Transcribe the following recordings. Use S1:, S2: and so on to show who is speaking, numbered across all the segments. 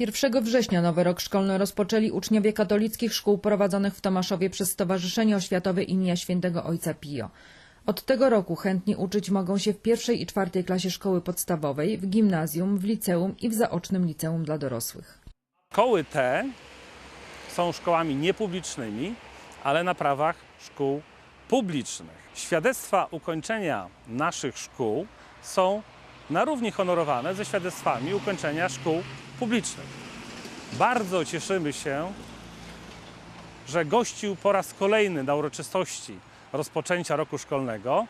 S1: 1 września nowy rok szkolny rozpoczęli uczniowie katolickich szkół prowadzonych w Tomaszowie przez Stowarzyszenie Oświatowe imienia Świętego Ojca Pio. Od tego roku chętni uczyć mogą się w pierwszej i czwartej klasie szkoły podstawowej, w gimnazjum, w liceum i w zaocznym liceum dla dorosłych.
S2: Szkoły te są szkołami niepublicznymi, ale na prawach szkół publicznych. Świadectwa ukończenia naszych szkół są na równi honorowane ze świadectwami ukończenia szkół publicznych. Bardzo cieszymy się, że gościł po raz kolejny na uroczystości rozpoczęcia roku szkolnego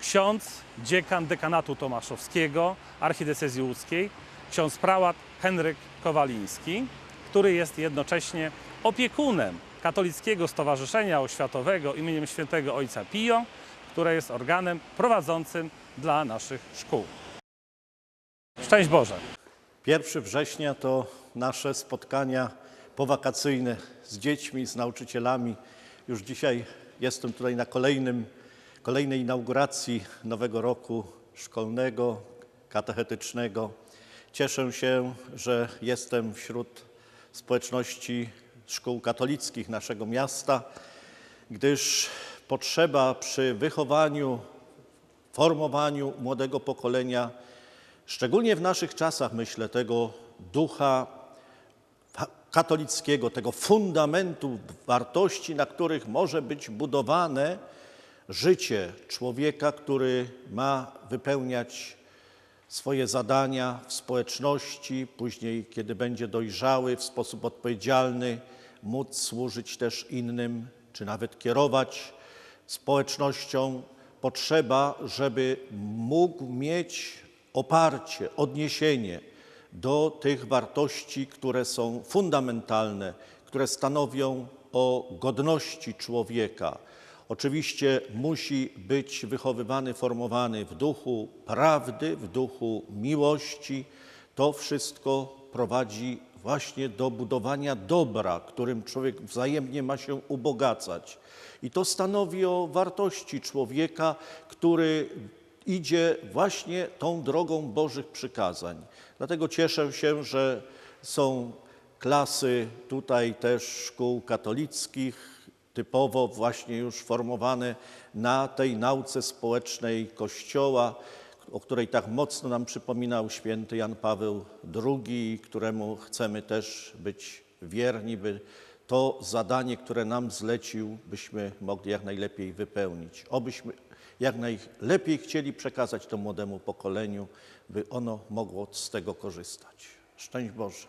S2: ksiądz dziekan dekanatu tomaszowskiego archidiecezji łódzkiej, ksiądz prałat Henryk Kowaliński, który jest jednocześnie opiekunem Katolickiego Stowarzyszenia Oświatowego imieniem Świętego Ojca Pio, które jest organem prowadzącym dla naszych szkół. Szczęść Boże!
S3: 1 września to nasze spotkania powakacyjne z dziećmi, z nauczycielami. Już dzisiaj jestem tutaj na kolejnym, kolejnej inauguracji nowego roku szkolnego, katechetycznego. Cieszę się, że jestem wśród społeczności szkół katolickich naszego miasta, gdyż potrzeba przy wychowaniu, formowaniu młodego pokolenia Szczególnie w naszych czasach, myślę, tego ducha katolickiego, tego fundamentu wartości, na których może być budowane życie człowieka, który ma wypełniać swoje zadania w społeczności, później, kiedy będzie dojrzały, w sposób odpowiedzialny, móc służyć też innym, czy nawet kierować społecznością. Potrzeba, żeby mógł mieć oparcie, odniesienie do tych wartości, które są fundamentalne, które stanowią o godności człowieka. Oczywiście musi być wychowywany, formowany w duchu prawdy, w duchu miłości. To wszystko prowadzi właśnie do budowania dobra, którym człowiek wzajemnie ma się ubogacać. I to stanowi o wartości człowieka, który idzie właśnie tą drogą Bożych przykazań. Dlatego cieszę się, że są klasy tutaj też szkół katolickich, typowo właśnie już formowane na tej nauce społecznej Kościoła, o której tak mocno nam przypominał święty Jan Paweł II, któremu chcemy też być wierni, by to zadanie, które nam zlecił, byśmy mogli jak najlepiej wypełnić. Obyśmy jak najlepiej chcieli przekazać to młodemu pokoleniu, by ono mogło z tego korzystać. Szczęść Boże.